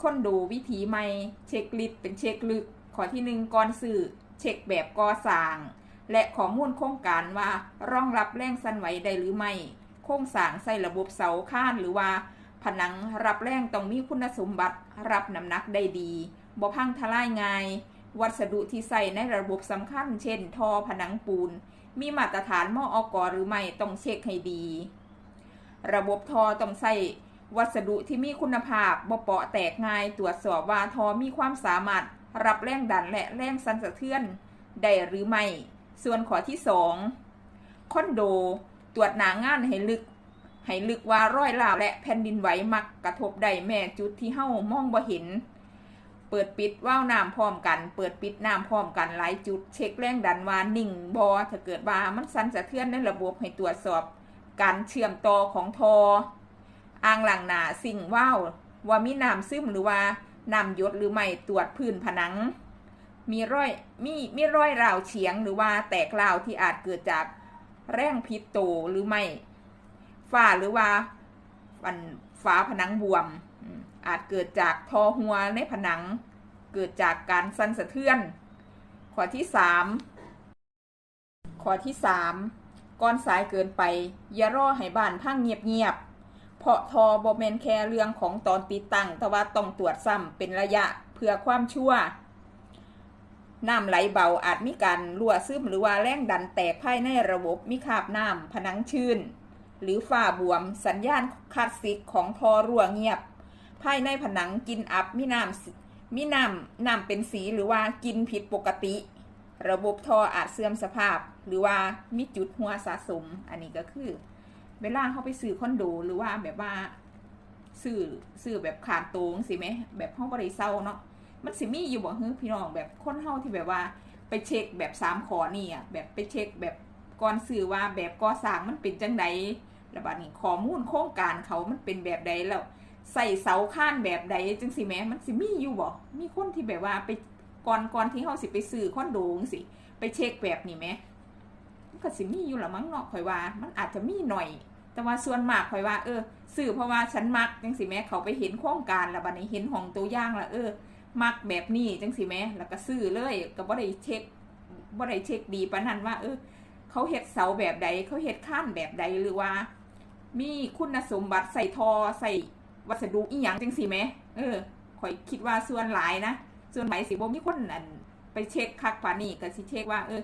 คอนโดวิถีใหม่ เช็คลิสต์เป็นเช็คลึก ข้อที่หนึ่งก่อนซื้อเช็คแบบก่อสร้าง และข้อมูลโครงการว่ารองรับแรงสั่นไหวได้หรือไม่ โครงสร้างใส่ระบบเสาค้านหรือว่า ผนังรับแรงต้องมีคุณสมบัติ รับน้ำหนักได้ดีบ่พังทลายง่าย วัสดุที่ใส่ในระบบสำคัญ เช่นทอผนังปูน มีมาตรฐานมออกอหรือไม่ต้องเช็คให้ดี ระบบทอต้องใส่ วัสดุที่มีคุณภาพบ่เปาะแตกง่าย ตรวจสอบว่าทอมีความสามารถรับแรงดันและแรงสั่นสะเทือนได้หรือไม่ ส่วนข้อที่ 2 คอนโด ตรวจหนางานให้ลึก ให้ลึกว่าร้อยลาวและแผ่นดินไหวมักกระทบได้แม่จุดที่เฮ้ามองบ่เห็น เปิดปิดว่าวน้ำพร้อมกัน เปิดปิดน้ำพร้อมกันหลายจุด เช็คแรงดันว่านิ่งบอถ้าเกิดว่ามันสั่นสะเทือนในระบบให้ตรวจสอบ การเชื่อมต่อของทอ อ่างหลังหนาสิ่งว่าวว่ามีน้ำซึมหรือว่าน้ำยดหรือไม่ตรวจพื้นผนัง มีรอยมีมีรอยราวเฉียงหรือว่าแตกราวที่อาจเกิดจากแรงพิษโตหรือไม่ฝ้าหรือว่าฟันฝาผนังบวม อาจเกิดจากทอหัวในผนัง เกิดจากการสั่นสะเทือน ข้อที่สามข้อที่สามก่อนสายเกินไป อย่ารอให้บ้านพังเงียบๆ เพราะทอบอแมนแค่เรื่องของตอนติดตั้ง แต่ว่าต้องตรวจซ้ำเป็นระยะเพื่อความชั่วน้ำไหลเบาอาจมีการรั่วซึมหรือว่าแรงดันแตกภายในระบบมีคาบน้ำผนังชื้น หรือฝ้าบวมสัญญาณคลาสสิกของทอรั่วเงียบ ภายในผนังกินอับมีน้ำมีน้ำน้ำเป็นสีหรือว่ากินผิดปกติ ระบบทออาจเสื่อมสภาพ หรือว่ามีจุดหัวสะสม อันนี้ก็คือ เวลาเขาไปซื้อคอนโดหรือว่าแบบว่าซื้อซื้อแบบขาดโตงสิไหมแบบห้องบริเซาเนาะมันสิมีอยู่บ่ฮึพี่น้องแบบคนเฮาที่แบบว่าไปเช็คแบบสามขอนี่อะแบบไปเช็คแบบก่อนซื้อว่าแบบก่อสร้างมันเป็นจังไดแล้วบัดนี้ข้อมูลโครงการเขามันเป็นแบบใดแล้วใส่เสาข้านแบบใดจังสิแหม้มันสิมีอยู่บ่มีคนที่แบบว่าไปก่อนก่อนที่เฮาสิไปซื้อคอนโดงสิไปเช็คแบบนี้ไหม ก็สิมีอยู่ละมั้งเนาะข่อยว่า มันอาจจะมีหน่อย แต่ว่าส่วนมากข่อยว่า เออซื้อเพราะว่าฉันมักจังสิแม่เขาไปเห็นโครงการล้วบัดนี้เห็นห้องตัวอย่างละเออ มักแบบนี้จังสิแม่แล้วก็ซื้อเลยก็บ่ได้เช็คบ่ได้เช็คดีปานนั้นว่า เออ เขาเฮ็ดเสาแบบใด เขาเฮ็ดข้านแบบใดหรือว่า มีคุณสมบัติใส่ทอใส่วัสดุอีหยังจังสิแม่เออข่อยคิดว่าส่วนหลายนะส่วนหลายสิบ่มีคนอันไปเช็คคักปานนี้ก็สิเช็คว่าเออ